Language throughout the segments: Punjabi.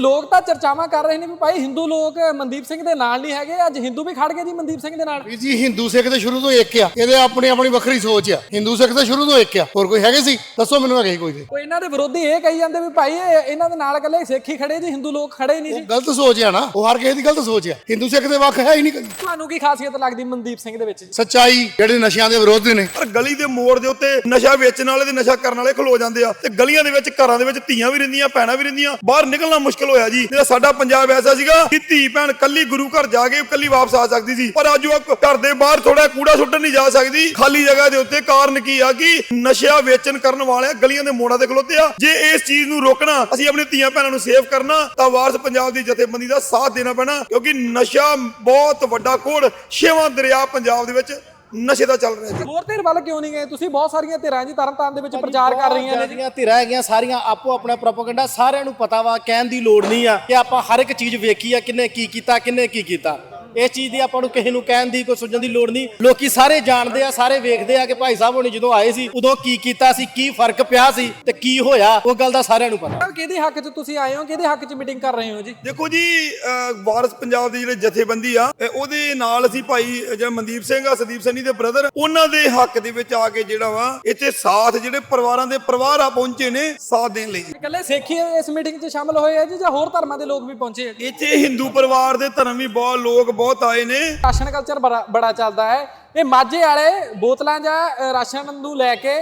ਲੋਕ ਤਾਂ ਚਰਚਾਵਾਂ ਕਰ ਰਹੇ ਨੇ ਵੀ ਭਾਈ ਹਿੰਦੂ ਲੋਕ ਮਨਦੀਪ ਸਿੰਘ ਦੇ ਨਾਲ ਨਹੀਂ ਹੈਗੇ ਅੱਜ ਹਿੰਦੂ ਵੀ ਖੜ ਗਏ ਜੀ ਮਨਦੀਪ ਸਿੰਘ ਦੇ ਨਾਲ। ਵੀਰ ਜੀ ਹਿੰਦੂ ਸਿੱਖ ਤੇ ਸ਼ੁਰੂ ਤੋਂ ਇੱਕ ਆ। ਇਹਦੇ ਆਪਣੀ ਆਪਣੀ ਵੱਖਰੀ ਸੋਚ ਆ। ਹਿੰਦੂ ਸਿੱਖ ਤੇ ਸ਼ੁਰੂ ਤੋਂ ਇੱਕ ਆ। ਹੋਰ ਕੋਈ ਹੈਗੇ ਸੀ? ਦੱਸੋ ਮੈਨੂੰ ਹੈਗੇ ਸੀ ਕੋਈ ਤੇ ਉਹ ਇਹਨਾਂ ਦੇ ਵਿਰੋਧੀ ਇਹ ਕਹੀ ਜਾਂਦੇ ਵੀ ਭਾਈ ਇਹ- ਇਹਨਾਂ ਦੇ ਨਾਲ ਇਕੱਲੇ ਸਿੱਖ ਹੀ ਖੜੇ ਜੀ ਹਿੰਦੂ ਲੋਕ ਖੜੇ ਹੀ ਨਹੀਂ ਜੀ। ਗਲਤ ਸੋਚ ਆ ਨਾ। ਉਹ ਹਰ ਕਿਸੇ ਦੀ ਗਲਤ ਸੋਚ ਆ। ਹਿੰਦੂ ਸਿੱਖ ਦੇ ਵੱਖ ਹੈ ਹੀ ਨਹੀਂ ਕਦੀ। ਤੁਹਾਨੂੰ ਕੀ ਖਾਸੀਅਤ ਲੱਗਦੀ ਮਨਦੀਪ ਸਿੰਘ ਦੇ ਵਿੱਚ ਜੀ? ਸੱਚਾਈ ਜਿਹੜੇ ਨਸ਼ਿਆਂ ਦੇ ਵਿਰੋਧ ਨੇ। ਪਰ ਗਲੀ ਦੇ ਮੋੜ ਦੇ ਉੱਤੇ ਨਸ਼ਾ ਵੇਚਣ ਵਾਲੇ ਤੇ ਨਸ਼ਾ ਕਰਨ ਵਾਲੇ ਖਲੋ ਜਾਂਦੇ ਆ। ਤੇ ਗਲੀਆਂ ਦੇ ਵਿੱਚ ਘਰਾਂ ਦੇ ਵਿੱਚ ਧੀਆਂ ਵੀ ਰਹਿੰਦੀਆਂ ਭੈਣਾਂ ਵੀ ਰਹਿੰਦੀਆਂ। ਬਾਹਰ ਨਿਕਲਣਾ ਮੁਸ਼ਕਲ ਹੋਇਆ ਜੀ। ਜਿਹੜਾ ਸਾਡਾ ਪੰਜਾਬ ਐਸਾ ਸੀਗਾ ਕਿ ਧੀ ਭੈਣ ਕੱਲੀ ਗੁਰੂ ਘਰ ਜਾ ਕੇ ਕੱਲੀ ਵਾਪਸ ਆ ਸਕਦੀ ਸੀ। ਪਰ ਅੱਜ ਉਹ ਘਰ ਦੇ ਬਾਹਰ ਥੋੜਾ ਕੂੜਾ ਸੁੱਟਣ ਨਹੀਂ ਜਾ ਸਕਦੀ। ਖਾਲੀ ਜਗ੍ਹਾ ਦੇ ਉੱਤੇ ਕਾਰਨ ਕੀ ਆ ਕਿ ਨਸ਼ਾ ਵੇਚਣ ਕਰਨ ਵਾਲਿਆਂ ਗਲੀਆਂ ਦੇ ਮੋੜਾਂ ਤੇ ਖਲੋਤੇ ਆ। ਜੇ ਇਸ ਚੀਜ਼ ਨੂੰ ਰੋਕਣਾ, ਅਸੀਂ ਆਪਣੀ ਧੀਆਂ ਭੈਣਾਂ ਨੂੰ ਸੇਫ ਕਰਨਾ, ਤਾਂ ਵਾਰਸ ਪੰਜਾਬ ਦੀ ਜਥੇਬੰਦੀ ਦਾ ਸਾਥ ਦੇਣਾ ਪੈਣਾ। ਕਿਉਂਕਿ ਨਸ਼ਾ ਬਹੁਤ ਵੱਡਾ ਕੋੜ ਛੇਵਾਂ ਦਰਿਆ ਪੰਜਾਬ ਦੇ ਵਿੱਚ ਨਸ਼ੇ ਦਾ ਚੱਲ ਰਿਹਾ ਜੀ। ਹੋਰ ਧਿਰ ਵੱਲ ਕਿਉਂ ਨਹੀਂ ਗਏ? ਤੁਸੀਂ ਬਹੁਤ ਸਾਰੀਆਂ ਧਿਰਾਂ ਜੀ ਤਰਨਤਾਰਨ ਦੇ ਵਿੱਚ ਪ੍ਰਚਾਰ ਕਰ ਰਹੀਆਂ ਨੇ ਜੀ। ਜਿਹੜੀਆਂ ਧਿਰਾਂ ਹੈਗੀਆਂ ਸਾਰੀਆਂ ਆਪੋ ਆਪਣਾ ਪ੍ਰੋਪਾਗੈਂਡਾ ਸਾਰਿਆਂ ਨੂੰ ਪਤਾ ਵਾ ਕਹਿਣ ਦੀ ਲੋੜ ਨਹੀਂ ਆ ਕਿ ਆਪਾਂ ਹਰ ਇੱਕ ਚੀਜ਼ ਵੇਖੀ ਆ ਕਿੰਨੇ ਕੀ ਕੀਤਾ ਕਿੰਨੇ ਕੀ ਕੀਤਾ। ਇਸ ਚੀਜ਼ ਦੀ ਆਪਾਂ ਨੂੰ ਕਿਸੇ ਨੂੰ ਕਹਿਣ ਦੀ ਕੋਈ ਸੁਝਣ ਦੀ ਲੋੜ ਨਹੀਂ। ਲੋਕੀ ਸਾਰੇ ਜਾਣਦੇ ਆ ਸਾਰੇ ਵੇਖਦੇ ਆ ਕਿ ਭਾਈ ਸਾਹਿਬ ਹੁਣੀ ਜਦੋਂ ਆਏ ਸੀ ਉਦੋਂ ਕੀ ਕੀਤਾ ਸੀ ਕੀ ਫ਼ਰਕ ਪਿਆ ਸੀ ਤੇ ਕੀ ਹੋਇਆ ਉਹ ਗੱਲ ਦਾ ਸਾਰਿਆਂ ਨੂੰ ਪਤਾ। ਕਿਹਦੇ ਹੱਕ 'ਚ ਤੁਸੀਂ ਆਏ ਹੋ ਕਿਹਦੇ ਹੱਕ 'ਚ ਮੀਟਿੰਗ ਕਰ ਰਹੇ ਹੋ ਜੀ? ਦੇਖੋ ਜੀ ਅਹ ਵਾਰਸ ਪੰਜਾਬ ਦੀ ਜਿਹੜੇ ਜਥੇਬੰਦੀ ਆ ਉਹਦੇ ਨਾਲ ਅਸੀਂ ਭਾਈ ਜਿਹੜਾ ਮਨਦੀਪ ਸਿੰਘ ਆ ਸਦੀਪ ਸੰਨੀ ਦੇ ਬ੍ਰਦਰ ਉਹਨਾਂ ਦੇ ਹੱਕ ਦੇ ਵਿੱਚ ਆ ਕੇ ਜਿਹੜਾ ਵਾ ਇੱਥੇ ਸਾਥ ਜਿਹੜੇ ਪਰਿਵਾਰਾਂ ਦੇ ਪਰਿਵਾਰ ਆ ਪਹੁੰਚੇ ਨੇ ਸਾਥ ਦੇਣ ਲਈ। ਇਕੱਲੇ ਸਿੱਖ ਹੀ ਇਸ ਮੀਟਿੰਗ 'ਚ ਸ਼ਾਮਲ ਹੋਏ ਆ ਜੀ ਜਾਂ ਹੋਰ ਧਰਮਾਂ ਦੇ ਲੋਕ ਵੀ ਪਹੁੰਚੇ ਆ ਜੀ? ਇੱਥੇ ਹਿੰਦੂ ਪਰਿਵਾਰ ਦੇ ਧਰਮ ਵੀ ਬਹੁਤ ਲੋਕ ਬਹੁਤ ਆਏ ਨੇ। ਰਾਸ਼ਨ ਕਲਚਰ ਬੜਾ ਬੜਾ ਚੱਲਦਾ ਹੈ। ਇਹ ਮਾਝੇ ਵਾਲੇ ਬੋਤਲਾਂ ਜਾਂ ਰਾਸ਼ਨ ਨੂੰ ਲੈ ਕੇ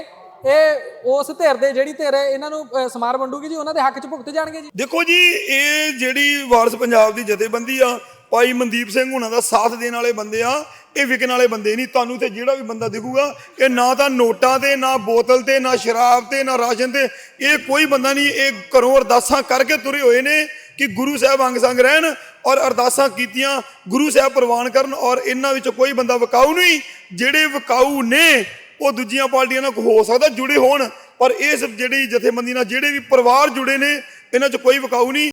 ਇਹ ਉਸ ਧਿਰ ਦੇ ਜਿਹੜੀ ਧਿਰ ਇਹਨਾਂ ਨੂੰ ਅ, ਸਮਾਨ ਵੰਡੂਗੀ ਜੀ? ਉਹਨਾਂ ਦੇ ਹੱਕ 'ਚ ਭੁਗਤ ਜਾਣਗੇ ਜੀ? ਦੇਖੋ ਜੀ ਇਹ ਜਿਹੜੀ ਵਾਰਸ ਪੰਜਾਬ ਦੀ ਜਥੇਬੰਦੀ ਆ ਭਾਈ ਮਨਦੀਪ ਸਿੰਘ ਹੁਣਾਂ ਦਾ ਸਾਥ ਦੇਣ ਵਾਲੇ ਬੰਦੇ ਆ ਇਹ ਵਿਕਣ ਵਾਲੇ ਬੰਦੇ ਨਹੀਂ। ਤੁਹਾਨੂੰ ਤੇ ਜਿਹੜਾ ਵੀ ਬੰਦਾ ਦਿਖੂਗਾ ਇਹ ਨਾ ਤਾਂ ਨੋਟਾਂ ਤੇ ਨਾ ਬੋਤਲ ਤੇ ਨਾ ਸ਼ਰਾਬ ਤੇ ਨਾ ਰਾਸ਼ਨ ਤੇ ਇਹ ਕੋਈ ਬੰਦਾ ਨਹੀਂ। ਇਹ ਘਰੋਂ ਅਰਦਾਸਾਂ ਕਰਕੇ ਤੁਰੇ ਹੋਏ ਨੇ ਕਿ ਗੁਰੂ ਸਾਹਿਬ ਅੰਗ ਸੰਗ ਰਹਿਣ। ਔਰ ਅਰਦਾਸਾਂ ਕੀਤੀਆਂ ਗੁਰੂ ਸਾਹਿਬ ਪ੍ਰਵਾਨ ਕਰਨ ਔਰ ਇਹਨਾਂ ਵਿੱਚੋਂ ਕੋਈ ਬੰਦਾ ਵਿਕਾਊ ਨਹੀਂ, ਜਿਹੜੇ ਵਿਕਾਊ ਨੇ, ਉਹ ਦੂਜੀਆਂ ਪਾਰਟੀਆਂ ਨਾਲ ਹੋ ਸਕਦਾ, ਜੁੜੇ ਹੋਣ, ਪਰ ਇਸ ਜਿਹੜੀ ਜਥੇਬੰਦੀ ਨਾਲ ਜਿਹੜੇ ਵੀ ਪਰਿਵਾਰ ਜੁੜੇ ਨੇ, ਇਹਨਾਂ 'ਚ ਕੋਈ ਵਿਕਾਊ ਨਹੀਂ।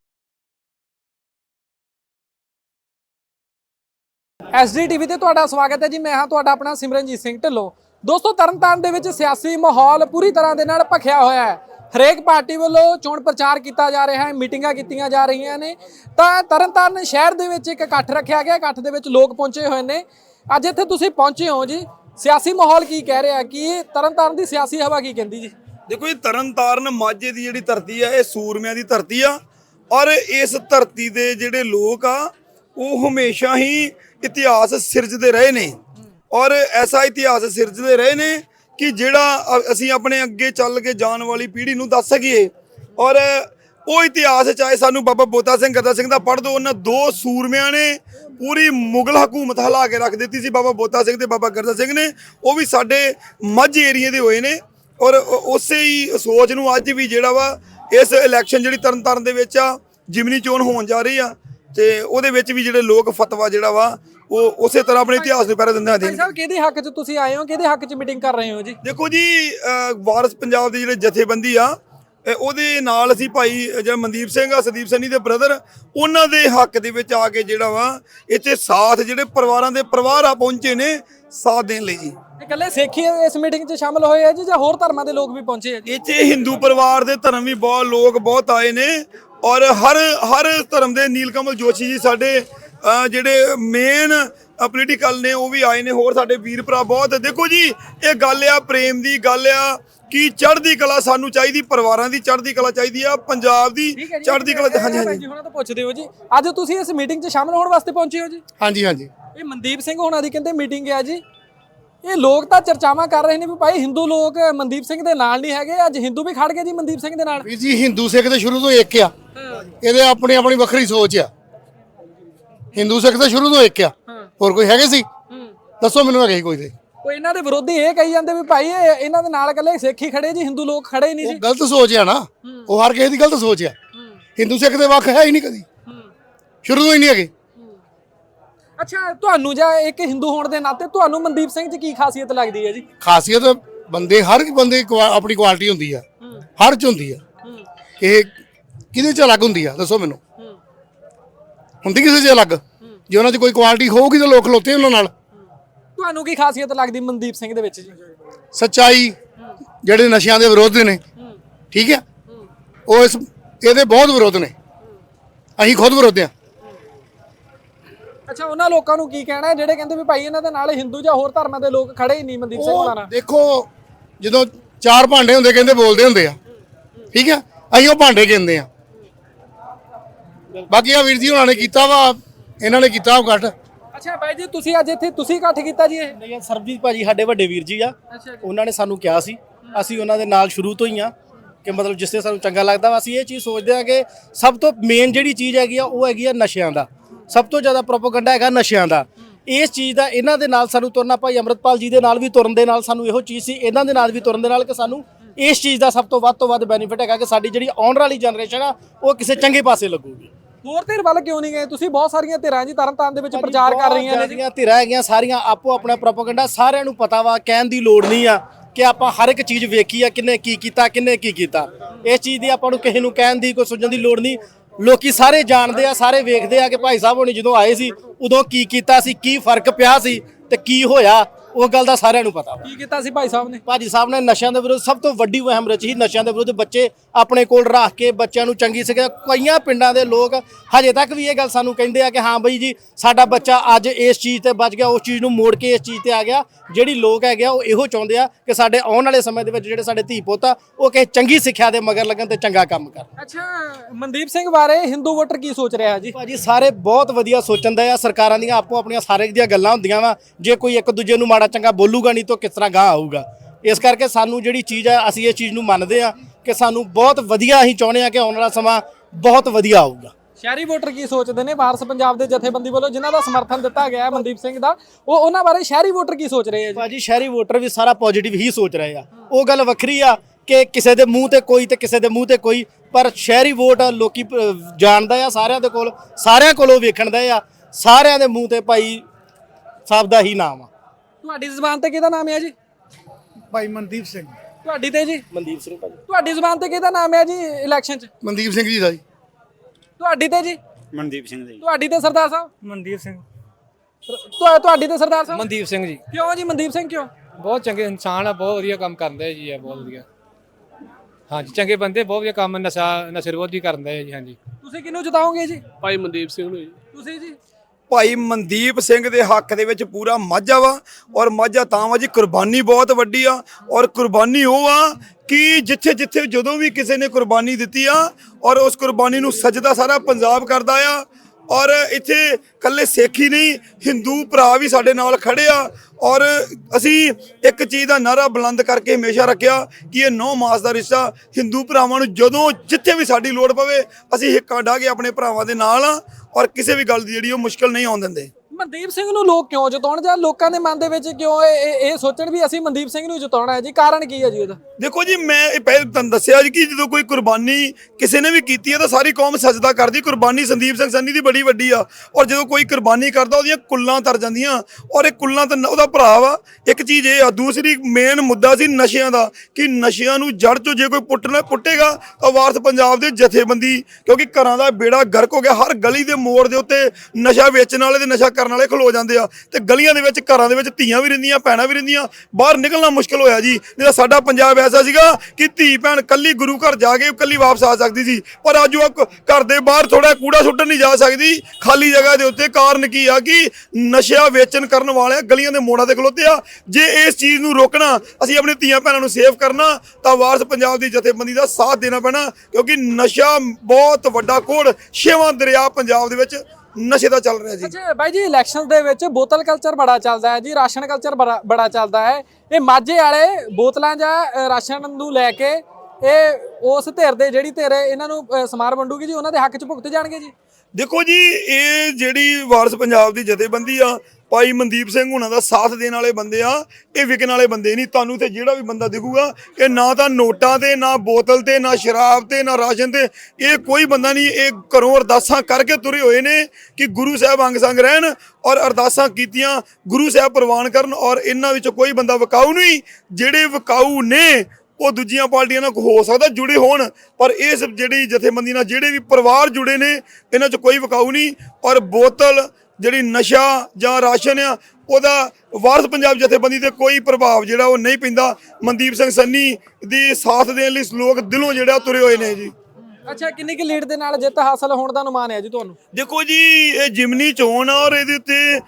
ਐਸਡੀਟੀਵੀ ਤੇ ਤੁਹਾਡਾ ਸਵਾਗਤ ਹੈ ਜੀ, ਮੈਂ ਹਾਂ ਤੁਹਾਡਾ ਆਪਣਾ ਸਿਮਰਨਜੀਤ ਸਿੰਘ ਢਿੱਲੋਂ। ਦੋਸਤੋ, ਤਰਨਤਾਰਨ ਦੇ ਵਿੱਚ ਸਿਆਸੀ ਮਾਹੌਲ ਪੂਰੀ ਤਰ੍ਹਾਂ ਦੇ ਨਾਲ ਭਖਿਆ ਹੋਇਆ ਹੈ। ਹਰੇਕ ਪਾਰਟੀ ਵੱਲੋਂ ਚੋਣ ਪ੍ਰਚਾਰ ਕੀਤਾ ਜਾ ਰਿਹਾ ਹੈ, ਮੀਟਿੰਗਾਂ ਕੀਤੀਆਂ ਜਾ ਰਹੀਆਂ ਨੇ। ਤਾਂ ਤਰਨਤਾਰਨ ਸ਼ਹਿਰ ਦੇ ਵਿੱਚ ਇੱਕ ਇਕੱਠ ਰੱਖਿਆ ਗਿਆ, ਇਕੱਠ ਦੇ ਵਿੱਚ ਲੋਕ ਪਹੁੰਚੇ ਹੋਏ ਨੇ। ਅੱਜ ਇੱਥੇ ਤੁਸੀਂ ਪਹੁੰਚੇ ਹੋ ਜੀ। ਸਿਆਸੀ ਮਾਹੌਲ ਕੀ ਕਹਿ ਰਿਹਾ ਕਿ ਤਰਨਤਾਰਨ ਦੀ ਸਿਆਸੀ ਹਵਾ ਕੀ ਕਹਿੰਦੀ ਜੀ? ਦੇਖੋ ਇਹ ਤਰਨਤਾਰਨ ਮਾਝੇ ਦੀ ਜਿਹੜੀ ਧਰਤੀ ਆ, ਇਹ ਸੂਰਮਿਆਂ ਦੀ ਧਰਤੀ ਆ। ਔਰ ਇਸ ਧਰਤੀ ਦੇ ਜਿਹੜੇ ਲੋਕ ਆ, ਉਹ ਹਮੇਸ਼ਾ ਹੀ ਇਤਿਹਾਸ ਸਿਰਜਦੇ ਰਹੇ ਨੇ। ਔਰ ਐਸਾ ਇਤਿਹਾਸ ਸਿਰਜਦੇ ਰਹੇ ਨੇ ਕਿ ਜਿਹੜਾ ਅ- ਅਸੀਂ ਆਪਣੇ ਅੱਗੇ ਚੱਲ ਕੇ ਜਾਣ ਵਾਲੀ ਪੀੜ੍ਹੀ ਨੂੰ ਦੱਸ ਸਕੀਏ। ਔਰ ਉਹ ਇਤਿਹਾਸ ਚਾਹੇ ਸਾਨੂੰ ਬਾਬਾ ਬੋਤਾ ਸਿੰਘ, ਗਰਦਾ ਸਿੰਘ ਦਾ ਪੜ੍ਹ ਦੋ। ਉਹਨਾਂ ਦੋ ਸੂਰਮਿਆਂ ਨੇ ਪੂਰੀ ਮੁਗਲ ਹਕੂਮਤ ਹਿਲਾ ਕੇ ਰੱਖ ਦਿੱਤੀ ਸੀ ਬਾਬਾ ਬੋਤਾ ਸਿੰਘ ਤੇ ਬਾਬਾ ਗਰਦਾ ਸਿੰਘ ਨੇ। ਉਹ ਵੀ ਸਾਡੇ ਮੱਝ ਏਰੀਏ ਦੇ ਹੋਏ ਨੇ। ਔਰ ਉਸੇ ਹੀ ਸੋਚ ਨੂੰ ਅੱਜ ਵੀ ਜਿਹੜਾ ਵਾ, ਇਸ ਇਲੈਕਸ਼ਨ ਜਿਹੜੀ ਤਰਨਤਾਰਨ ਦੇ ਵਿੱਚ ਆ, ਜਿਮਨੀ ਚੋਣ ਹੋਣ ਜਾ ਰਹੀ ਆ, ਤੇ ਉਹਦੇ ਵਿੱਚ ਵੀ ਜਿਹੜੇ ਲੋਕ ਫਤਵਾ ਜਿਹੜਾ ਵਾ ਉਹ ਉਸੇ ਤਰ੍ਹਾਂ ਆਪਣੇ ਇਤਿਹਾਸ ਨੂੰ ਪਹਿਰਾ ਦਿੰਦੇ ਆ ਭਾਈ ਸਾਹਿਬ ਕਿਹਦੇ ਹੱਕ 'ਚ ਤੁਸੀਂ ਆਏ ਹੋ? ਕਿਹਦੇ ਹੱਕ 'ਚ ਮੀਟਿੰਗ ਕਰ ਰਹੇ ਹੋ ਜੀ? ਦੇਖੋ ਜੀ ਅਹ ਵਾਰਸ ਪੰਜਾਬ ਦੀ ਜਿਹੜੇ ਜਥੇਬੰਦੀ ਆ ਉਹਦੇ ਨਾਲ ਅਸੀਂ ਭਾਈ ਜਿਹੜਾ ਮਨਦੀਪ ਸਿੰਘ ਆ ਸਦੀਪ ਸੰਨੀ ਦੇ ਬ੍ਰਦਰ ਉਹਨਾਂ ਦੇ ਹੱਕ ਦੇ ਵਿੱਚ ਆ ਕੇ ਜਿਹੜਾ ਵਾ ਇੱਥੇ ਸਾਥ ਜਿਹੜੇ ਪਰਿਵਾਰਾਂ ਦੇ ਪਰਿਵਾਰ ਆ ਪਹੁੰਚੇ ਨੇ ਸਾਥ ਦੇਣ ਲਈ ਜੀ। ਇਕੱਲੇ ਸਿੱਖ ਹੀ ਇਸ ਮੀਟਿੰਗ 'ਚ ਸ਼ਾਮਲ ਹੋਏ ਆ ਜੀ ਜਾਂ ਹੋਰ ਧਰਮਾਂ ਦੇ ਲੋਕ ਵੀ ਪਹੁੰਚੇ ਆ ਜੀ? ਇੱਥੇ ਹਿੰਦੂ ਪਰਿਵਾਰ ਦੇ ਧਰਮ ਵੀ ਬਹੁਤ ਲੋਕ ਬਹੁਤ ਆਏ ਨੇ ਔਰ ਹਰ ਹਰ ਧਰਮ ਦੇ ਨੀਲਕਮਲ ਜੋਸ਼ੀ ਜੀ ਸਾਡੇ ਜਿਹੜੇ ਮੇਨ ਪੋਲੀਟੀਕਲ ਨੇ ਉਹ ਵੀ ਆਏ ਨੇ। ਹੋਰ ਸਾਡੇ ਵੀਰ ਭਰਾ ਬਹੁਤ ਦੇਖੋ ਜੀ ਇਹ ਗੱਲ ਆ ਪ੍ਰੇਮ ਦੀ ਗੱਲ ਆ ਕਿ ਚੜ੍ਹਦੀ ਕਲਾ ਸਾਨੂੰ ਚਾਹੀਦੀ ਪਰਿਵਾਰਾਂ ਦੀ ਚੜ੍ਹਦੀ ਕਲਾ ਚਾਹੀਦੀ ਆ ਪੰਜਾਬ ਦੀ ਚੜ੍ਹਦੀ ਕਲਾ ਹਾਂਜੀ ਹਾਂਜੀ। ਹੁਣਾਂ ਤੋਂ ਪੁੱਛਦੇ ਹੋ ਜੀ। ਅੱਜ ਤੁਸੀਂ ਇਸ ਮੀਟਿੰਗ 'ਚ ਸ਼ਾਮਲ ਹੋਣ ਵਾਸਤੇ ਪਹੁੰਚੇ ਹੋ ਜੀ? ਹਾਂਜੀ ਹਾਂਜੀ। ਇਹ ਮਨਦੀਪ ਸਿੰਘ ਹੋਣਾ ਦੀ ਕਹਿੰਦੇ ਮੀਟਿੰਗ ਹੈ ਜੀ। ਇਹ ਲੋਕ ਤਾਂ ਚਰਚਾਵਾਂ ਕਰ ਰਹੇ ਨੇ ਵੀ ਭਾਈ ਹਿੰਦੂ ਲੋਕ ਮਨਦੀਪ ਸਿੰਘ ਦੇ ਨਾਲ ਨਹੀਂ ਹੈਗੇ। ਅੱਜ ਹਿੰਦੂ ਵੀ ਖੜ ਗਏ ਜੀ ਮਨਦੀਪ ਸਿੰਘ ਦੇ ਨਾਲ। ਵੀਰ ਜੀ ਹਿੰਦੂ ਸਿੱਖ ਤੇ ਸ਼ੁਰੂ ਤੋਂ ਇੱਕ ਆ। ਇਹਦੇ ਆਪਣੀ ਆਪਣੀ ਵੱਖਰੀ ਸੋਚ ਆ। ਹਿੰਦੂ ਸਿੱਖ ਤੇ ਸ਼ੁਰੂ ਤੋਂ ਇੱਕ ਆ। ਹੋਰ ਕੋਈ ਹੈਗੇ ਸੀ? ਦੱਸੋ ਮੈਨੂੰ ਹੈਗੇ ਸੀ ਕੋਈ ਤੇ। ਉਹ ਇਹਨਾਂ ਦੇ ਵਿਰੋਧੀ ਇਹ ਕਹੀ ਜਾਂਦੇ ਵੀ ਭਾਈ ਇਹ ਇਹਨਾਂ ਦੇ ਨਾਲ ਇਕੱਲੇ ਸਿੱਖ ਹੀ ਖੜੇ ਜੀ ਹਿੰਦੂ ਲੋਕ ਖੜੇ ਹੀ ਨਹੀਂ ਉਹ ਜੀ ਗਲਤ ਸੋਚ ਆ ਨਾ। ਉਹ ਹਰ ਕਿਸੇ ਦੀ ਗਲਤ ਸੋਚ ਆ। ਹਿੰਦੂ ਸਿੱਖ ਦੇ ਵੱਖ ਹੈ ਹੀ ਨਹੀਂ ਕਦੀ। ਸ਼ੁਰੂ ਤੋਂ ਹੀ ਨਹੀਂ ਹੈਗੇ। ਅੱਛਾ ਤੁਹਾਨੂੰ ਜਾਂ ਇੱਕ ਹਿੰਦੂ ਹੋਣ ਦੇ ਨਾਤੇ ਤੁਹਾਨੂੰ ਮਨਦੀਪ ਸਿੰਘ 'ਚ ਕੀ ਖਾਸੀਅਤ ਲੱਗਦੀ ਹੈ ਜੀ? ਖਾਸੀਅਤ ਬੰਦੇ ਹਰ ਇੱਕ ਬੰਦੇ ਦੀ ਕੁਆ- ਆਪਣੀ ਕੁਆਲਿਟੀ ਹੁੰਦੀ ਆ। ਹਰ ਚ ਹੁੰਦੀ ਆ। ਇਹ ਕਿਹਦੇ ਚ ਅਲੱਗ ਹੁੰਦੀ ਆ? ਦੱਸੋ ਮੈਨੂੰ। ਹੁੰਦੀ ਕਿਸੇ ਚ ਅਲੱਗ। ਜੇ ਉਹਨਾਂ ਚ ਕੋਈ ਕੁਆਲਿਟੀ ਹੋਊਗੀ ਤਾਂ ਲੋਕ ਖਲੋਤੇ ਉਹਨਾਂ ਨਾਲ। ਤੁਹਾਨੂੰ ਕੀ ਖਾਸੀਅਤ ਲੱਗਦੀ ਮਨਦੀਪ ਸਿੰਘ ਦੇ ਵਿੱਚ ਜੀ? ਸੱਚਾਈ ਜਿਹੜੇ ਨਸ਼ਿਆਂ ਦੇ ਵਿਰੋਧ ਨੇ ਠੀਕ ਹੈ? ਉਹ ਇਸ ਇਹਦੇ ਬਹੁਤ ਵਿਰੋਧ ਨੇ। ਅਸੀਂ ਖੁਦ ਵਿਰੋਧ ਆ ਅੱਛਾ ਉਹਨਾਂ ਲੋਕਾਂ ਨੂੰ ਕੀ ਕਹਿਣਾ ਹੈ? ਜਿਹੜੇ ਕਹਿੰਦੇ ਵੀ ਭਾਈ ਇਹਨਾਂ ਦੇ ਨਾਲ ਹਿੰਦੂ ਜਾਂ ਹੋਰ ਧਰਮਾਂ ਦੇ ਲੋਕ ਖੜੇ ਹੀ ਨਹੀਂ ਮਨਦੀਪ ਸਿੰਘ ਨਾਲ। ਦੇਖੋ ਜਦੋਂ ਚਾਰ ਭਾਂਡੇ ਹੁੰਦੇ ਕਹਿੰਦੇ ਬੋਲਦੇ ਹੁੰਦੇ ਆ। ਠੀਕ ਆ ਅਸੀਂ ਉਹ ਭਾਂਡੇ ਕਹਿੰਦੇ ਆ ਬਾਕੀ ਆ ਵੀਰ ਜੀ ਉਹਨਾਂ ਨੇ ਕੀਤਾ ਵਾ ਇਹਨਾਂ ਨੇ ਕੀਤਾ ਉਹ ਘੱਟ ਅੱਛਾ ਬਾਈ ਜੀ ਤੁਸੀਂ ਅੱਜ ਇੱਥੇ ਤੁਸੀਂ ਇਕੱਠ ਕੀਤਾ ਜੀ ਇਹ? ਨਹੀਂ ਸਰਬਜੀਤ ਭਾਜੀ ਸਾਡੇ ਵੱਡੇ ਵੀਰ ਜੀ ਆ। ਉਹਨਾਂ ਨੇ ਸਾਨੂੰ ਕਿਹਾ ਸੀ ਅਸੀਂ ਉਹਨਾਂ ਦੇ ਨਾਲ ਸ਼ੁਰੂ ਤੋਂ ਹੀ ਆ ਕਿ ਮਤਲਬ ਜਿਸ ਤੇ ਸਾਨੂੰ ਚੰਗਾ ਲੱਗਦਾ ਵਾ ਅਸੀਂ ਇਹ ਚੀਜ਼ ਸੋਚਦੇ ਆ ਕਿ ਸਭ ਤੋਂ ਮੇਨ ਜਿਹੜੀ ਚੀਜ਼ ਹੈਗੀ ਆ ਉਹ ਹੈਗੀ ਆ ਨਸ਼ਿਆਂ ਦਾ। ਸਭ ਤੋਂ ਜ਼ਿਆਦਾ ਪ੍ਰੋਪਗੈਂਡਾ ਹੈਗਾ ਨਸ਼ਿਆਂ ਦਾ। ਇਸ ਚੀਜ਼ ਦਾ ਇਹਨਾਂ ਦੇ ਨਾਲ ਸਾਨੂੰ ਤੁਰਨਾ ਭਾਈ ਅਮਰਤਪਾਲ ਜੀ ਦੇ ਨਾਲ ਵੀ ਤੁਰਨ ਦੇ ਨਾਲ ਸਾਨੂੰ ਇਹੋ ਚੀਜ਼ ਸੀ ਇਹਨਾਂ ਦੇ ਨਾਲ ਵੀ ਤੁਰਨ ਦੇ ਨਾਲ ਕਿ ਸਾਨੂੰ ਇਸ ਚੀਜ਼ ਦਾ ਸਭ ਤੋਂ ਵੱਧ ਤੋਂ ਵੱਧ ਬੈਨੀਫਿਟ ਹੈਗਾ ਕਿ ਸਾਡੀ ਜਿਹੜੀ ਆਉਣ ਵਾਲੀ ਜਨਰੇਸ਼ਨ ਆ ਉਹ ਕਿਸੇ ਚੰਗੇ ਪਾਸੇ ਲੱਗੂਗੀ। ਹੋਰ ਧਿਰ ਵੱਲ ਕਿਉਂ ਨਹੀਂ ਗਏ? ਤੁਸੀਂ ਬਹੁਤ ਸਾਰੀਆਂ ਧਿਰਾਂ ਜੀ ਤਰਨਤਾਰਨ ਦੇ ਵਿੱਚ ਪ੍ਰਚਾਰ ਕਰ ਰਹੀਆਂ ਨੇ ਜੀ। ਜਿਹੜੀਆਂ ਧਿਰਾਂ ਹੈਗੀਆਂ ਸਾਰੀਆਂ ਆਪੋ ਆਪਣਾ ਪ੍ਰੋਪਗੈਂਡਾ ਸਾਰਿਆਂ ਨੂੰ ਪਤਾ ਵਾ ਕਹਿਣ ਦੀ ਲੋੜ ਨਹੀਂ ਆ ਕਿ ਆਪਾਂ ਹਰ ਇੱਕ ਚੀਜ਼ ਵੇਖੀ ਆ ਕਿੰਨੇ ਕੀ ਕੀਤਾ ਕਿੰਨੇ ਕੀ ਕੀਤਾ। ਇਸ ਚੀਜ਼ ਦੀ ਆਪਾਂ ਨੂੰ ਕਿਸੇ ਨੂੰ ਕਹਿਣ ਦੀ ਕੋਈ ਸੁਝਣ ਦੀ ਲੋੜ ਨਹੀਂ। ਲੋਕੀ ਸਾਰੇ ਜਾਣਦੇ ਆ ਸਾਰੇ ਵੇਖਦੇ ਆ ਕਿ ਭਾਈ ਸਾਹਿਬ ਹੋਣੀ ਜਦੋਂ ਆਏ ਸੀ ਉਦੋਂ ਕੀ ਕੀਤਾ ਸੀ ਕੀ ਫ਼ਰਕ ਪਿਆ ਸੀ ਤੇ ਕੀ ਹੋਇਆ? ਉਹ ਗੱਲ ਦਾ ਸਾਰਿਆਂ ਨੂੰ ਪਤਾ ਵਾ। ਕੀ ਕੀਤਾ ਸੀ ਭਾਈ ਸਾਹਿਬ ਨੇ? ਭਾਜੀ ਸਾਹਿਬ ਨੇ ਨਸ਼ਿਆਂ ਦੇ ਵਿਰੁੱਧ ਸਭ ਤੋਂ ਵੱਡੀ ਮੁਹਿੰਮ ਰਚੀ ਨਸ਼ਿਆਂ ਦੇ ਵਿਰੁੱਧ ਬੱਚੇ ਆਪਣੇ ਕੋਲ ਰੱਖ ਕੇ ਬੱਚਿਆਂ ਨੂੰ ਚੰਗੀ ਸਿੱਖਿਆ। ਕਈਆਂ ਪਿੰਡਾਂ ਦੇ ਲੋਕ ਹਜੇ ਤੱਕ ਵੀ ਇਹ ਗੱਲ ਸਾਨੂੰ ਕਹਿੰਦੇ ਆ ਕਿ ਹਾਂ ਬਈ ਜੀ ਸਾਡਾ ਬੱਚਾ ਅੱਜ ਇਸ ਚੀਜ਼ ਤੇ ਬਚ ਗਿਆ ਉਸ ਚੀਜ਼ ਨੂੰ ਮੋੜ ਕੇ ਇਸ ਚੀਜ਼ ਤੇ ਆ ਗਿਆ। ਜਿਹੜੀ ਲੋਕ ਹੈਗੇ ਆ ਉਹ ਇਹੋ ਚਾਹੁੰਦੇ ਆ ਕਿ ਸਾਡੇ ਆਉਣ ਵਾਲੇ ਸਮੇਂ ਦੇ ਵਿੱਚ ਜਿਹੜੇ ਸਾਡੇ ਧੀ ਪੁੱਤ ਆ ਉਹ ਕਿਸੇ ਚੰਗੀ ਸਿੱਖਿਆ ਦੇ ਮਗਰ ਲੱਗਣ ਤੇ ਚੰਗਾ ਕੰਮ ਕਰਨ। ਅੱਛਾ ਮਨਦੀਪ ਸਿੰਘ ਬਾਰੇ ਹਿੰਦੂ ਵੋਟਰ ਕੀ ਸੋਚ ਰਿਹਾ ਜੀ? ਭਾਜੀ ਸਾਰੇ ਬਹੁਤ ਵਧੀਆ ਸੋਚਣ ਦੇ ਆ ਸਰਕਾਰਾਂ ਦੀਆਂ ਆਪੋ ਆਪਣੀਆਂ ਸਾਰੇ ਦੀਆਂ ਗੱਲਾਂ ਹੁੰਦੀਆਂ ਵਾ। ਜੇ ਕੋਈ ਇੱਕ ਦੂਜੇ ਨੂੰ ਮਾੜਾ ਚੰਗਾ ਬੋਲੂਗਾ ਨਹੀਂ ਤਾਂ ਕਿਸ ਤਰ੍ਹਾਂ ਗਾਂ ਆਊਗਾ। ਇਸ ਕਰਕੇ ਸਾਨੂੰ ਜਿਹੜੀ ਚੀਜ਼ ਆ ਅਸੀਂ ਇਸ ਚੀਜ਼ ਨੂੰ ਮੰਨਦੇ ਆ ਕਿ ਸਾਨੂੰ ਬਹੁਤ ਵਧੀਆ ਅਸੀਂ ਚਾਹੁੰਦੇ ਆ ਕਿ ਆਉਣ ਵਾਲਾ ਸਮਾਂ ਬਹੁਤ ਵਧੀਆ ਆਊਗਾ। ਸ਼ਹਿਰੀ ਵੋਟਰ ਕੀ ਸੋਚਦੇ ਨੇ? ਵਾਰਸ ਪੰਜਾਬ ਦੇ ਜਥੇਬੰਦੀ ਵੱਲੋਂ ਜਿਨ੍ਹਾਂ ਦਾ ਸਮਰਥਨ ਦਿੱਤਾ ਗਿਆ ਹੈ ਮਨਦੀਪ ਸਿੰਘ ਦਾ ਉਹ ਉਹਨਾਂ ਬਾਰੇ ਸ਼ਹਿਰੀ ਵੋਟਰ ਕੀ ਸੋਚ ਰਹੇ ਆ ਜੀ? ਭਾਜੀ ਸ਼ਹਿਰੀ ਵੋਟਰ ਵੀ ਸਾਰਾ ਪੋਜ਼ਿਟਿਵ ਹੀ ਸੋਚ ਰਹੇ ਆ। ਉਹ ਗੱਲ ਵੱਖਰੀ ਆ ਕਿ ਕਿਸੇ ਦੇ ਮੂੰਹ ਤੇ ਕੋਈ ਤੇ ਕਿਸੇ ਦੇ ਮੂੰਹ ਤੇ ਕੋਈ ਪਰ ਸ਼ਹਿਰੀ ਵੋਟ ਲੋਕੀ ਜਾਣਦਾ ਆ ਸਾਰਿਆਂ ਦੇ ਕੋਲ ਸਾਰਿਆਂ ਕੋਲੋਂ ਵੇਖਣ ਦੇ ਆ ਸਾਰਿਆਂ ਦੇ ਮੂੰਹ ਤੇ ਭਾਈ ਸਾਹਿਬ ਦਾ ਹੀ ਨਾਮ ਆ। ਤੁਹਾਡੀ ਜ਼ੁਬਾਨ ਤੇ ਕਿਹਦਾ ਨਾਮ ਹੈ ਜੀ? ਭਾਈ ਮਨਦੀਪ ਸਿੰਘ। ਤੁਹਾਡੀ ਤੇ ਜੀ? ਮਨਦੀਪ ਸਿੰਘ ਭਾਜੀ। ਤੁਹਾਡੀ ਜ਼ੁਬਾਨ ਤੇ ਕਿਹਦਾ ਨਾਮ ਹੈ ਜੀ ਇਲੈਕਸ਼ਨ 'ਚ? ਮਨਦੀਪ ਸਿੰਘ ਜੀ ਦਾ ਜੀ। ਤੁਹਾਡੀ ਤੇ ਜੀ? ਮਨਦੀਪ ਸਿੰਘ ਜੀ। ਤੁਹਾਡੀ ਤੇ ਸਰਦਾਰ ਸਾਹਿਬ? ਮਨਦੀਪ ਸਿੰਘ। ਤੁਹਾ- ਤੁਹਾਡੀ ਤੇ ਸਰਦਾਰ ਸਾਹਿਬ? ਮਨਦੀਪ ਸਿੰਘ ਜੀ। ਕਿਉਂ ਜੀ ਮਨਦੀਪ ਸਿੰਘ ਕਿਉਂ? ਬਹੁਤ ਚੰਗੇ ਇਨਸਾਨ ਆ ਬਹੁਤ ਵਧੀਆ ਕੰਮ ਕਰਦੇ ਜੀ ਇਹ ਬਹੁਤ ਵਧੀਆ। ਹਾਂਜੀ ਚੰਗੇ ਬੰਦੇ ਬਹੁਤ ਵਧੀਆ ਕੰਮ ਨਸ਼ਾ ਨਸ਼ੇ ਵਿਰੋਧੀ ਕਰਦੇ ਜੀ ਹਾਂਜੀ। ਤੁਸੀਂ ਕਿਹਨੂੰ ਜਿਤਾਓਗੇ ਜੀ? ਭਾਈ ਮਨਦੀਪ ਸਿੰਘ ਨੂੰ ਜੀ। ਤੁਸੀਂ ਜੀ? ਭਾਈ ਮਨਦੀਪ ਸਿੰਘ ਦੇ ਹੱਕ ਦੇ ਵਿੱਚ ਪੂਰਾ ਮਾਝਾ ਵਾ ਔਰ ਮਾਝਾ ਤਾਂ ਵਾ ਜੀ ਕੁਰਬਾਨੀ ਬਹੁਤ ਵੱਡੀ ਆ ਔਰ ਕੁਰਬਾਨੀ ਉਹ ਆ ਕਿ ਜਿੱਥੇ ਜਿੱਥੇ ਜਦੋਂ ਵੀ ਕਿਸੇ ਨੇ ਕੁਰਬਾਨੀ ਦਿੱਤੀ ਆ ਔਰ ਉਸ ਕੁਰਬਾਨੀ ਨੂੰ ਸਜਦਾ ਸਾਰਾ ਪੰਜਾਬ ਕਰਦਾ ਆ ਔਰ ਇੱਥੇ ਕੱਲੇ ਸਿੱਖ ਹੀ ਨਹੀਂ, ਹਿੰਦੂ ਭਰਾ ਵੀ ਸਾਡੇ ਨਾਲ ਖੜੇ ਆ ਔਰ ਅਸੀਂ ਇੱਕ ਚੀਜ਼ ਦਾ ਨਾਰਾ ਬੁਲੰਦ ਕਰਕੇ ਹਮੇਸ਼ਾ ਰੱਖਿਆ ਕਿ ਇਹ ਨੌ ਮਾਸ ਦਾ ਰਿਸ਼ਤਾ ਹਿੰਦੂ ਭਰਾਵਾਂ ਨੂੰ ਜਦੋਂ ਜਿੱਥੇ ਵੀ ਸਾਡੀ ਲੋੜ ਪਵੇ, ਅਸੀਂ ਹਿੱਕਾ ਢਾ ਕੇ ਆਪਣੇ ਭਰਾਵਾਂ ਦੇ ਨਾਲ ਔਰ ਕਿਸੇ ਵੀ ਗੱਲ ਦੀ ਜਿਹੜੀ ਉਹ ਮੁਸ਼ਕਲ ਨਹੀਂ ਆਉਣ ਦਿੰਦੇ। ਮਨਦੀਪ ਸਿੰਘ ਨੂੰ ਲੋਕ ਕਿਉਂ ਜਿਤਾਉਣ? ਜਾਂ ਲੋਕਾਂ ਦੇ ਮਨ ਦੇ ਵਿੱਚ ਕਿਉਂ ਇਹ ਇਹ- ਸੋਚਣ ਵੀ ਅਸੀਂ ਮਨਦੀਪ ਸਿੰਘ ਨੂੰ ਜਿਤਾਉਣਾ ਹੈ ਜੀ? ਕਾਰਨ ਕੀ ਹੈ ਜੀ ਉਹਦਾ ਦੇਖੋ ਜੀ, ਮੈਂ ਇਹ ਪਹਿਲੇ ਤੁਹਾਨੂੰ ਦੱਸਿਆ ਜੀ ਕਿ ਜਦੋਂ ਕੋਈ ਕੁਰਬਾਨੀ ਕਿਸੇ ਨੇ ਵੀ ਕੀਤੀ ਹੈ ਤਾਂ ਸਾਰੀ ਕੌਮ ਸਜਦਾ ਕਰਦੀ। ਕੁਰਬਾਨੀ ਸੰਦੀਪ ਸਿੰਘ ਸੰਨੀ ਦੀ ਬੜੀ ਵੱਡੀ ਆ। ਔਰ ਜਦੋਂ ਕੋਈ ਕੁਰਬਾਨੀ ਕਰਦਾ, ਉਹਦੀਆਂ ਕੁੱਲਾਂ ਤਰ ਜਾਂਦੀਆਂ। ਔਰ ਇਹ ਕੁੱਲਾਂ ਤਾਂ ਉਹਦਾ ਭਰਾ ਵਾ ਇੱਕ ਚੀਜ਼ ਇਹ ਆ, ਦੂਸਰੀ ਮੇਨ ਮੁੱਦਾ ਸੀ ਨਸ਼ਿਆਂ ਦਾ ਕਿ ਨਸ਼ਿਆਂ ਨੂੰ ਜੜ ਚੋਂ ਜੇ ਕੋਈ ਪੁੱਟਣਾ ਪੁੱਟੇਗਾ, ਤਾਂ ਵਾਰਸ ਪੰਜਾਬ ਦੇ ਜਥੇਬੰਦੀ, ਕਿਉਂਕਿ ਘਰਾਂ ਦਾ ਬੇੜਾ ਗਰਕ ਹੋ ਗਿਆ। ਹਰ ਗਲੀ ਦੇ ਮੋੜ ਦੇ ਉੱਤੇ ਨਸ਼ਾ ਵੇਚਣ ਵਾਲੇ ਤੇ ਨਸ਼ਾ ਕਰਨ ਵਾਲੇ ਖਲੋ ਜਾਂਦੇ ਆ ਤੇ ਗਲੀਆਂ ਦੇ ਵਿੱਚ, ਘਰਾਂ ਦੇ ਵਿੱਚ ਧੀਆਂ ਵੀ ਰਹਿੰਦੀਆਂ, ਭੈਣਾਂ ਵੀ ਰਹਿੰਦੀਆਂ। ਬਾਹਰ ਨਿਕਲਣਾ ਮੁਸ਼ਕਲ ਹੋਇਆ ਜੀ। ਜਿਹੜਾ ਸਾਡਾ ਪੰਜਾਬ ਐਸਾ ਸੀਗਾ ਕਿ ਧੀ, ਭੈਣ ਕੱਲੀ ਗੁਰੂ ਘਰ ਜਾ ਕੇ ਕੱਲੀ ਵਾਪਸ ਆ ਸਕਦੀ ਸੀ। ਪਰ ਅੱਜ ਉਹ ਘਰ ਦੇ ਬਾਹਰ ਥੋੜਾ ਕੂੜਾ ਸੁੱਟਣ ਨਹੀਂ ਜਾ ਸਕਦੀ। ਖਾਲੀ ਜਗ੍ਹਾ ਦੇ ਉੱਤੇ ਕਾਰਨ ਕੀ ਆ ਕਿ ਨਸ਼ਾ ਵੇਚਣ ਕਰਨ ਵਾਲੇ ਗਲੀਆਂ ਦੇ ਮੋੜਾਂ ਤੇ ਖਲੋਤੇ ਆ। ਜੇ ਇਸ ਚੀਜ਼ ਨੂੰ ਰੋਕਣਾ, ਅਸੀਂ ਆਪਣੀ ਧੀਆਂ ਭੈਣਾਂ ਨੂੰ ਸੇਫ ਕਰਨਾ, ਤਾਂ ਵਾਰਸ ਪੰਜਾਬ ਦੀ ਜਥੇਬੰਦੀ ਦਾ ਸਾਥ ਦੇਣਾ ਪੈਣਾ। ਕਿਉਂਕਿ ਨਸ਼ਾ ਬਹੁਤ ਵੱਡਾ ਕੋੜ ਛੇਵਾਂ ਦਰਿਆ ਪੰਜਾਬ ਦੇ ਵਿੱਚ ਨਸ਼ੇ ਦਾ ਚੱਲ ਰਿਹਾ ਜੀ। ਅੱਛਾ ਬਾਈ ਜੀ ਇਲੈਕਸ਼ਨ ਦੇ ਵਿੱਚ ਬੋਤਲ ਕਲਚਰ ਬੜਾ ਚੱਲਦਾ ਹੈ ਜੀ ਰਾਸ਼ਨ ਕਲਚਰ ਬੜਾ ਬੜਾ ਚੱਲਦਾ ਹੈ। ਇਹ ਮਾਝੇ ਵਾਲੇ ਬੋਤਲਾਂ ਜਾਂ ਰਾਸ਼ਨ ਨੂੰ ਲੈ ਕੇ ਇਹ ਉਸ ਧਿਰ ਦੇ ਜਿਹੜੀ ਧਿਰ ਇਹਨਾਂ ਨੂੰ ਅ, ਸਮਾਨ ਵੰਡੂਗੀ ਜੀ ਉਹਨਾਂ ਦੇ ਹੱਕ 'ਚ ਭੁਗਤ ਜਾਣਗੇ ਜੀ? ਦੇਖੋ ਜੀ ਇਹ ਜਿਹੜੀ ਵਾਰਸ ਪੰਜਾਬ ਦੀ ਜਥੇਬੰਦੀ ਆ ਭਾਈ ਮਨਦੀਪ ਸਿੰਘ ਹੁਣਾਂ ਦਾ ਸਾਥ ਦੇਣ ਵਾਲੇ ਬੰਦੇ ਆ, ਇਹ ਵਿਕਣ ਵਾਲੇ ਬੰਦੇ ਨਹੀਂ। ਤੁਹਾਨੂੰ ਤੇ ਜਿਹੜਾ ਵੀ ਬੰਦਾ ਦਿਖੂਗਾ, ਇਹ ਨਾ ਤਾਂ ਨੋਟਾਂ ਤੇ, ਨਾ ਬੋਤਲ ਤੇ, ਨਾ ਸ਼ਰਾਬ ਤੇ, ਨਾ ਰਾਸ਼ਨ ਤੇ, ਇਹ ਕੋਈ ਬੰਦਾ ਨਹੀਂ, ਇਹ ਘਰੋਂ ਅਰਦਾਸਾਂ ਕਰਕੇ ਤੁਰੇ ਹੋਏ ਨੇ ਕਿ ਗੁਰੂ ਸਾਹਿਬ ਅੰਗ ਸੰਗ ਰਹਿਣ ਔਰ ਅਰਦਾਸਾਂ ਕੀਤੀਆਂ, ਗੁਰੂ ਸਾਹਿਬ ਪ੍ਰਵਾਨ ਕਰਨ ਔਰ ਇਹਨਾਂ ਵਿੱਚ ਕੋਈ ਬੰਦਾ ਵਿਕਾਊ ਨਹੀਂ। ਜਿਹੜੇ ਵਿਕਾਊ ਨੇ, ਉਹ ਦੂਜੀਆਂ ਪਾਰਟੀਆਂ ਨਾਲ ਹੋ ਸਕਦਾ, ਜੁੜੇ ਹੋਣ, ਪਰ ਇਸ ਜਿਹੜੀ ਜਥੇਬੰਦੀ ਨਾਲ ਜਿਹੜੇ ਵੀ ਪਰਿਵਾਰ ਜੁੜੇ ਨੇ, ਇਹਨਾਂ 'ਚ ਕੋਈ ਵਿਕਾਊ ਨਹੀਂ ਔਰ ਬੋਤਲ ਜਿਹੜੀ ਨਸ਼ਾ ਜਾਂ ਰਾਸ਼ਨ ਆ ਉਹਦਾ ਵਾਰਸ ਪੰਜਾਬ ਜਥੇਬੰਦੀ ਤੇ ਕੋਈ ਪ੍ਰਭਾਵ ਜਿਹੜਾ ਉਹ ਨਹੀਂ ਪੈਂਦਾ। ਮਨਦੀਪ ਸਿੰਘ ਸੰਨੀ ਦੀ ਸਾਥ ਦੇਣ ਲਈ ਲੋਕ ਦਿਲੋਂ ਜਿਹੜਾ ਤੁਰੇ ਹੋਏ ਨੇ ਜੀ। ਅੱਛਾ ਕਿੰਨੀ ਕਿ ਲੀਡ ਦੇ ਨਾਲ ਜਿੱਤ ਹਾਸਲ ਹੋਣ ਦਾ ਅਨੁਮਾਨ ਹੈ ਜੀ ਤੁਹਾਨੂੰ? ਦੇਖੋ ਜੀ ਇਹ ਜਿਮਨੀ ਚੋਣ ਆ ਔਰ ਇਹਦੇ ਉੱਤੇ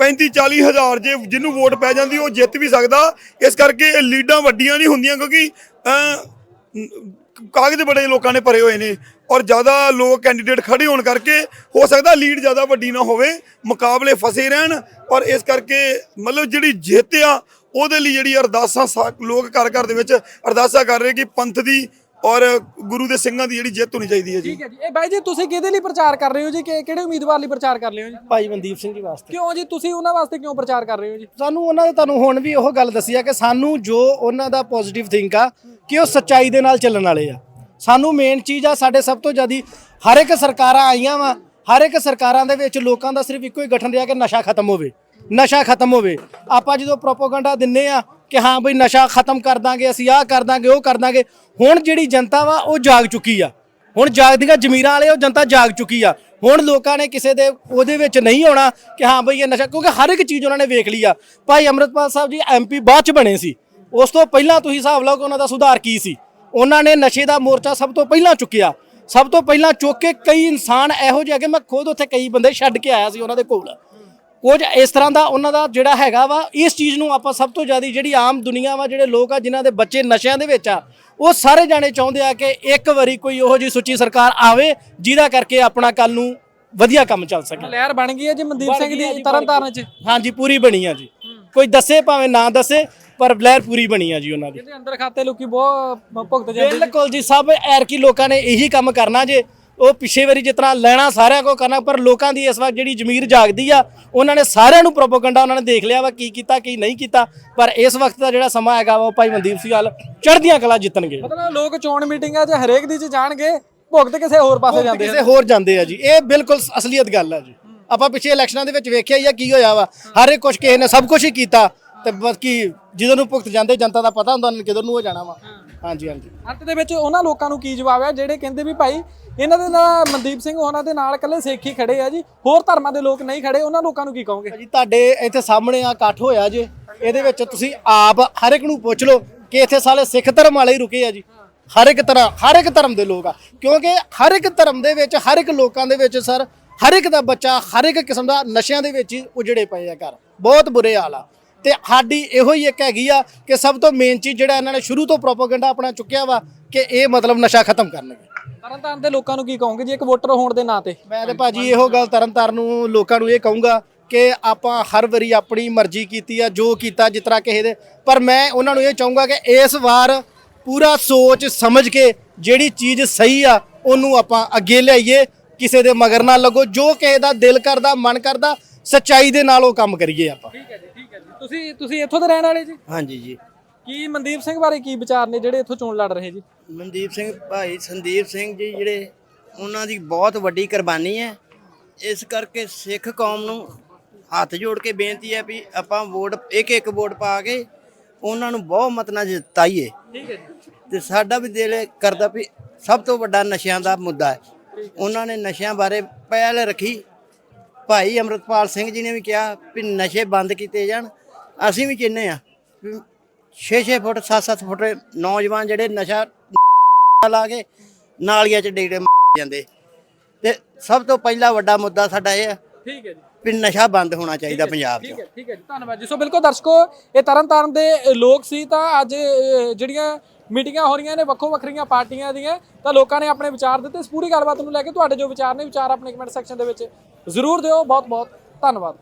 35 40 ਹਜ਼ਾਰ ਜੇ ਜਿਹਨੂੰ ਵੋਟ ਪੈ ਜਾਂਦੀ ਉਹ ਜਿੱਤ ਵੀ ਸਕਦਾ। ਇਸ ਕਰਕੇ ਇਹ ਲੀਡਾਂ ਵੱਡੀਆਂ ਨਹੀਂ ਹੁੰਦੀਆਂ ਕਿਉਂਕਿ ਕਾਗਜ਼ ਬੜੇ ਲੋਕਾਂ ਨੇ ਭਰੇ ਹੋਏ ਨੇ। ਔਰ ਜ਼ਿਆਦਾ ਲੋਕ ਕੈਂਡੀਡੇਟ ਖੜੇ ਹੋਣ ਕਰਕੇ ਹੋ ਸਕਦਾ ਲੀਡ ਜ਼ਿਆਦਾ ਵੱਡੀ ਨਾ ਹੋਵੇ ਮੁਕਾਬਲੇ ਫਸੇ ਰਹਿਣ ਔਰ ਇਸ ਕਰਕੇ ਮਤਲਬ ਜਿਹੜੀ ਜਿੱਤ ਆ ਉਹਦੇ ਲਈ ਜਿਹੜੀ ਅਰਦਾਸਾਂ ਸਾ- ਲੋਕ ਘਰ ਘਰ ਦੇ ਵਿੱਚ ਅਰਦਾਸਾਂ ਕਰ ਰਹੇ ਕਿ ਪੰਥ ਦੀ ਔਰ ਗੁਰੂ ਦੇ ਸਿੰਘਾਂ ਦੀ ਜਿਹੜੀ ਜਿੱਤ ਹੋਣੀ ਚਾਹੀਦੀ ਹੈ ਜੀ। ਠੀਕ ਹੈ ਜੀ। ਇਹ ਬਾਈ ਜੀ ਤੁਸੀਂ ਕਿਹਦੇ ਲਈ ਪ੍ਰਚਾਰ ਕਰ ਰਹੇ ਹੋ ਜੀ? ਕਿ ਕਿਹੜੇ ਉਮੀਦਵਾਰ ਲਈ ਪ੍ਰਚਾਰ ਕਰ ਰਹੇ ਹੋ ਜੀ? ਭਾਈ ਮਨਦੀਪ ਸਿੰਘ ਜੀ ਵਾਸਤੇ। ਕਿਉਂ ਜੀ? ਤੁਸੀਂ ਉਹਨਾਂ ਵਾਸਤੇ ਕਿਉਂ ਪ੍ਰਚਾਰ ਕਰ ਰਹੇ ਹੋ ਜੀ? ਸਾਨੂੰ ਉਹਨਾਂ ਨੇ ਤੁਹਾਨੂੰ ਹੁਣ ਵੀ ਉਹ ਗੱਲ ਦੱਸੀ ਆ ਕਿ ਸਾਨੂੰ ਜੋ ਉਹਨਾਂ ਦਾ ਪੋਜ਼ਿਟਿਵ ਥਿੰਕ ਆ ਕਿ ਉਹ ਸੱਚਾਈ ਦੇ ਨਾਲ ਚੱਲਣ ਵਾਲੇ ਆ। ਸਾਨੂੰ ਮੇਨ ਚੀਜ਼ ਆ, ਸਾਡੇ ਸਭ ਤੋਂ ਜ਼ਿਆਦੀ ਹਰ ਇੱਕ ਸਰਕਾਰਾਂ ਆਈਆਂ ਵਾ, ਹਰ ਇੱਕ ਸਰਕਾਰਾਂ ਦੇ ਵਿੱਚ ਲੋਕਾਂ ਦਾ ਸਿਰਫ ਇੱਕੋ ਹੀ ਗਠਨ ਰਿਹਾ ਕਿ ਨਸ਼ਾ ਖਤਮ ਹੋਵੇ, ਨਸ਼ਾ ਖਤਮ ਹੋਵੇ। ਆਪਾਂ ਜਦੋਂ ਪ੍ਰੋਪਾਗੈਂਡਾ ਦਿੰਨੇ ਆ ਕਿ ਹਾਂ ਬਈ ਨਸ਼ਾ ਖਤਮ ਕਰ ਦਾਂਗੇ, ਅਸੀਂ ਆਹ ਕਰ ਦਾਂਗੇ, ਉਹ ਕਰ ਦਾਂਗੇ, ਹੁਣ ਜਿਹੜੀ ਜਨਤਾ ਵਾ, ਉਹ ਜਾਗ ਚੁੱਕੀ ਆ। ਹੁਣ ਜਾਗਦੀਆਂ ਜ਼ਮੀਰਾਂ ਵਾਲੇ, ਉਹ ਜਨਤਾ ਜਾਗ ਚੁੱਕੀ ਆ। ਹੁਣ ਲੋਕਾਂ ਨੇ ਕਿਸੇ ਦੇ ਉਹਦੇ ਵਿੱਚ ਨਹੀਂ ਆਉਣਾ ਕਿ ਹਾਂ ਬਈ ਇਹ ਨਸ਼ਾ, ਕਿਉਂਕਿ ਹਰ ਇੱਕ ਚੀਜ਼ ਉਹਨਾਂ ਨੇ ਵੇਖ ਲਈ ਆ। ਭਾਈ ਅੰਮ੍ਰਿਤਪਾਲ ਸਾਹਿਬ ਜੀ ਐਮਪੀ ਬਾਅਦ ਚ ਬਣੇ ਸੀ। ਉਸ ਤੋਂ ਪਹਿਲਾਂ ਤੁਸੀਂ ਹਿਸਾਬ ਲਾਓ ਕਿ ਉਹਨਾਂ ਦਾ ਸੁਧਾਰ ਕੀ ਸੀ? ਉਹਨਾਂ ਨੇ ਨਸ਼ੇ ਦਾ ਮੋਰਚਾ ਸਭ ਤੋਂ ਪਹਿਲਾਂ ਚੁੱਕਿਆ। ਸਭ ਤੋਂ ਪਹਿਲਾਂ ਚੁੱਕ ਕੇ ਕਈ ਇਨਸਾਨ ਇਹੋ ਜਿਹੇ ਕਿ ਮੈਂ ਖੁਦ ਉੱਥੇ ਕਈ ਬੰਦੇ ਛੱਡ ਕੇ ਆਇਆ ਸੀ ਉਹਨਾਂ ਦੇ ਕੋਲ। ਕੁਝ ਇਸ ਤਰ੍ਹਾਂ ਦਾ ਉਹਨਾਂ ਦਾ ਜਿਹੜਾ ਹੈਗਾ ਵਾ ਇਸ ਚੀਜ਼ ਨੂੰ ਆਪਾਂ ਸਭ ਤੋਂ ਜ਼ਿਆਦਾ ਜਿਹੜੀ ਆਮ ਦੁਨੀਆ ਵਾ ਜਿਹੜੇ ਲੋਕ ਆ ਜਿਨ੍ਹਾਂ ਦੇ ਬੱਚੇ ਨਸ਼ਿਆਂ ਦੇ ਵਿੱਚ ਆ ਉਹ ਸਾਰੇ ਜਾਣੇ ਚਾਹੁੰਦੇ ਆ ਕਿ ਇੱਕ ਵਾਰੀ ਕੋਈ ਉਹੋ ਜਿਹੀ ਸੁੱਚੀ ਸਰਕਾਰ ਆਵੇ ਜਿਹਦਾ ਕਰਕੇ ਆਪਣਾ ਕੱਲ ਨੂੰ ਵਧੀਆ ਕੰਮ ਚੱਲ ਸਕੇ। ਲਹਿਰ ਬਣ ਗਈ ਹੈ ਜੀ ਮਨਦੀਪ ਸਿੰਘ ਦੀ ਜੀ, ਤਰਨ ਬਣ ਤਾਰਨ ਚ? ਹਾਂਜੀ ਪੂਰੀ ਬਣੀ ਆ ਜੀ। ਕੋਈ ਦੱਸੇ ਭਾਵੇਂ ਨਾ ਦੱਸੇ ਪਰ ਲਹਿਰ ਪੂਰੀ ਬਣੀ ਆ ਜੀ ਉਹਨਾਂ ਦੀ। ਇਹਦੇ ਅੰਦਰ ਖਾਤੇ ਲੋਕੀ ਬਹੁਤ ਭੁਗਤ ਜਾਂਦੇ। ਬਿਲਕੁਲ ਜੀ ਸਭ ਐਰਕੀ ਲੋਕਾਂ ਨੇ ਇਹੀ ਕੰਮ ਕਰਨਾ ਜੇ ਉਹ ਪਿਛੇ ਵਾਰੀ ਜਿਤਨਾ ਲੈਣਾ ਸਾਰਿਆਂ ਕੋ ਕਰਨਾ ਪਰ ਲੋਕਾਂ ਦੀ ਇਸ ਵਾਰ ਜਿਹੜੀ ਜ਼ਮੀਰ ਜਾਗਦੀ ਆ ਉਹਨਾਂ ਨੇ ਸਾਰਿਆਂ ਨੂੰ ਪ੍ਰੋਪਗੈਂਡਾ ਉਹਨਾਂ ਨੇ ਦੇਖ ਲਿਆ ਵਾ ਕੀ ਕੀਤਾ ਕੀ ਨਹੀਂ ਕੀਤਾ ਪਰ ਇਸ ਵਕਤ ਦਾ ਜਿਹੜਾ ਸਮਾਂ ਹੈਗਾ ਵਾ ਉਹ ਭਾਈ ਮਨਦੀਪ ਸਿੰਘ ਹਾਲ ਚੜ੍ਹਦੀਆਂ ਕਲਾ ਜਿੱਤਣਗੇ। ਮਤਲਬ ਲੋਕ ਚੋਣ ਮੀਟਿੰਗਾਂ 'ਚ ਹਰੇਕ ਦੀ 'ਚ ਜਾਣਗੇ ਭੁਗਤ ਕਿਸੇ ਹੋਰ ਪਾਸੇ ਜਾਂਦੇ ਕਿਸੇ ਹੋਰ ਜਾਂਦੇ ਆ ਜੀ। ਇਹ ਬਿਲਕੁਲ ਅਸਲੀਅਤ ਗੱਲ ਆ ਜੀ। ਆਪਾਂ ਪਿਛੇ ਇਲੈਕਸ਼ਨਾਂ ਦੇ ਵਿੱਚ ਵੇਖਿਆ ਹੀ ਆ ਕੀ ਹੋਇਆ ਵਾ। ਹਰ ਇੱਕ ਕੁਛ ਕਿਸੇ ਨੇ ਸਭ ਕੁਝ ਹੀ ਕੀਤਾ। ਤੇ ਬਾਕੀ ਜਿਹਦੋਂ ਨੂੰ ਭੁਗਤ ਜਾਂਦੇ ਜਨਤਾ ਦਾ ਪਤਾ ਹੁੰਦਾ ਉਹਨਾਂ ਕਿਦੋਂ ਨੂੰ ਹੋ ਜਾਣਾ ਵਾ। ਹਾਂਜੀ ਹਾਂਜੀ। ਅੰਤ ਦੇ ਵਿੱਚ ਉਹਨਾਂ ਲੋਕਾਂ ਨੂੰ ਕੀ ਜਵਾਬ ਹੈ ਜਿਹੜੇ ਕਹਿੰਦੇ ਵੀ ਭਾਈ ਇਹਨਾਂ ਦੇ ਨਾਲ ਮਨਦੀਪ ਸਿੰਘ ਉਹਨਾਂ ਦੇ ਨਾਲ ਇਕੱਲੇ ਸਿੱਖ ਹੀ ਖੜੇ ਆ ਜੀ ਹੋਰ ਧਰਮਾਂ ਦੇ ਲੋਕ ਨਹੀਂ ਖੜੇ ਉਹਨਾਂ ਲੋਕਾਂ ਨੂੰ ਕੀ ਕਹੋਗੇ? ਜੀ ਤੁਹਾਡੇ ਇੱਥੇ ਸਾਹਮਣੇ ਆ ਇਕੱਠ ਹੋਇਆ ਜੇ ਇਹਦੇ ਵਿੱਚ ਤੁਸੀਂ ਆਪ ਹਰ ਇੱਕ ਨੂੰ ਪੁੱਛ ਲਓ ਕਿ ਇੱਥੇ ਸਾਲੇ ਸਿੱਖ ਧਰਮ ਵਾਲੇ ਹੀ ਰੁਕੇ ਆ ਜੀ। ਹਰ ਇੱਕ ਤਰ੍ਹਾਂ ਹਰ ਇੱਕ ਧਰਮ ਦੇ ਲੋਕ ਆ। ਕਿਉਂਕਿ ਹਰ ਇੱਕ ਧਰਮ ਦੇ ਵਿੱਚ ਹਰ ਇੱਕ ਲੋਕਾਂ ਦੇ ਵਿੱਚ ਸਰ ਹਰ ਇੱਕ ਦਾ ਬੱਚਾ ਹਰ ਇੱਕ ਕਿਸਮ ਦਾ ਨਸ਼ਿਆਂ ਦੇ ਵਿੱਚ ਹੀ ਉਜੜੇ ਪਏ ਆ ਘਰ। ਬਹੁਤ ਬੁਰੇ ਹਾਲ ਆ। ਤੇ ਸਾਡੀ ਇਹੋ ਹੀ ਇੱਕ ਹੈਗੀ ਆ ਕਿ ਸਭ ਤੋਂ ਮੇਨ ਚੀਜ਼ ਜਿਹੜਾ ਇਹਨਾਂ ਨੇ ਸ਼ੁਰੂ ਤੋਂ ਪ੍ਰੋਪਾਗੈਂਡਾ ਆਪਣਾ ਚੁੱਕਿਆ ਵਾ ਕਿ ਇਹ ਮਤਲਬ ਨਸ਼ਾ ਖਤਮ ਕਰਨਗੇ। ਤਰਨਤਾਰਨ ਦੇ ਲੋਕਾਂ ਨੂੰ ਕੀ ਕਹੋਗੇ ਜੀ ਇੱਕ ਵੋਟਰ ਹੋਣ ਦੇ ਨਾਂ ਤੇ? ਮੈਂ ਤੇ ਭਾਜੀ ਇਹੋ ਗੱਲ ਤਰਨਤਾਰਨ ਨੂੰ ਲੋਕਾਂ ਨੂੰ ਇਹ ਕਹੂੰਗਾ ਕਿ ਆਪਾਂ ਹਰ ਵਾਰੀ ਆਪਣੀ ਮਰਜ਼ੀ ਕੀਤੀ ਆ ਜੋ ਕੀਤਾ ਜਿਸ ਤਰ੍ਹਾਂ ਕਿਸੇ ਦੇ। ਪਰ ਮੈਂ ਉਹਨਾਂ ਨੂੰ ਇਹ ਚਾਹੂੰਗਾ ਕਿ ਇਸ ਵਾਰ ਪੂਰਾ ਸੋਚ ਸਮਝ ਕੇ ਜਿਹੜੀ ਚੀਜ਼ ਸਹੀ ਆ ਉਹਨੂੰ ਆਪਾਂ ਅੱਗੇ ਲਿਆਈਏ ਕਿਸੇ ਦੇ ਮਗਰ ਨਾ ਲੱਗੋ ਜੋ ਕਿਸੇ ਦਾ ਦਿਲ ਕਰਦਾ ਮਨ ਕਰਦਾ ਸੱਚਾਈ ਦੇ ਨਾਲ ਉਹ ਕੰਮ ਕਰੀਏ ਆਪਾਂ। ਠੀਕ ਹੈ ਜੀ ਠੀਕ ਹੈ ਜੀ। ਤੁਸੀਂ ਤੁਸੀਂ ਇੱਥੋਂ ਦੇ ਰਹਿਣ ਵਾਲੇ ਜੀ? ਹਾਂਜੀ ਜੀ। ਕੀ ਮਨਦੀਪ ਸਿੰਘ ਬਾਰੇ ਕੀ ਵਿਚਾਰ ਨੇ ਜਿਹੜੇ ਇੱਥੋਂ ਚੋਣ ਲੜ ਰਹੇ ਜੀ? ਮਨਦੀਪ ਸਿੰਘ ਭਾਈ ਸੰਦੀਪ ਸਿੰਘ ਜੀ ਜਿਹੜੇ ਉਹਨਾਂ ਦੀ ਬਹੁਤ ਵੱਡੀ ਕੁਰਬਾਨੀ ਹੈ। ਇਸ ਕਰਕੇ ਸਿੱਖ ਕੌਮ ਨੂੰ ਹੱਥ ਜੋੜ ਕੇ ਬੇਨਤੀ ਹੈ ਵੀ ਆਪਾਂ ਵੋਟ ਇੱਕ ਇੱਕ ਵੋਟ ਪਾ ਕੇ ਉਹਨਾਂ ਨੂੰ ਬਹੁਤ ਮਤਨਾ ਜਿਤਾਈਏ। ਠੀਕ ਹੈ ਜੀ। ਤੇ ਸਾਡਾ ਵੀ ਦਿਲ ਕਰਦਾ ਵੀ ਸਭ ਤੋਂ ਵੱਡਾ ਨਸ਼ਿਆਂ ਦਾ ਮੁੱਦਾ ਹੈ। ਉਹਨਾਂ ਨੇ ਨਸ਼ਿਆਂ ਬਾਰੇ ਪਹਿਲ ਰੱਖੀ। ਭਾਈ ਅਮਰਤਪਾਲ ਸਿੰਘ ਜੀ ਨੇ ਵੀ ਕਿਹਾ ਵੀ ਨਸ਼ੇ ਬੰਦ ਕੀਤੇ ਜਾਣ। ਅਸੀਂ ਵੀ ਕਹਿੰਦੇ ਆ। 6-6 ਫੁੱਟ 7-7 ਫੁੱਟ ਨੌਜਵਾਨ ਜਿਹੜੇ ਨਸ਼ਾ ਲਾ ਕੇ ਨਾਲੀਆਂ 'ਚ ਡੇੜੇ ਜਾਂਦੇ। ਤੇ ਸਭ ਤੋਂ ਪਹਿਲਾ ਵੱਡਾ ਮੁੱਦਾ ਸਾਡਾ ਇਹ ਹੈ ਠੀਕ ਹੈ ਜੀ। ਵੀ ਨਸ਼ਾ ਬੰਦ ਹੋਣਾ ਚਾਹੀਦਾ ਪੰਜਾਬ 'ਚ। ਠੀਕ ਹੈ ਠੀਕ ਹੈ ਜੀ ਧੰਨਵਾਦ ਜੀ। ਸੋ ਬਿਲਕੁਲ ਦਰਸ਼ਕੋ ਇਹ ਤਰਨਤਾਰਨ ਦੇ ਲੋਕ ਸੀ ਤਾਂ ਅੱਜ ਜਿਹੜੀਆਂ ਮੀਟਿੰਗਾਂ ਹੋ ਰਹੀਆਂ ਨੇ ਵੱਖੋ ਵੱਖਰੀਆਂ ਪਾਰਟੀਆਂ ਦੀਆਂ ਤਾਂ ਲੋਕਾਂ ਨੇ ਆਪਣੇ ਵਿਚਾਰ ਦਿੱਤੇ। ਇਸ ਪੂਰੀ ਗੱਲਬਾਤ ਨੂੰ ਲੈ ਕੇ ਤੁਹਾਡੇ ਜੋ ਵਿਚਾਰ ਨੇ ਵਿਚਾਰ ਆਪਣੇ ਕਮੈਂਟ ਸੈਕਸ਼ਨ ਦੇ ਵਿੱਚ ਜ਼ਰੂਰ ਦਿਓ ਬਹੁਤ ਬਹੁਤ ਧੰਨਵਾਦ।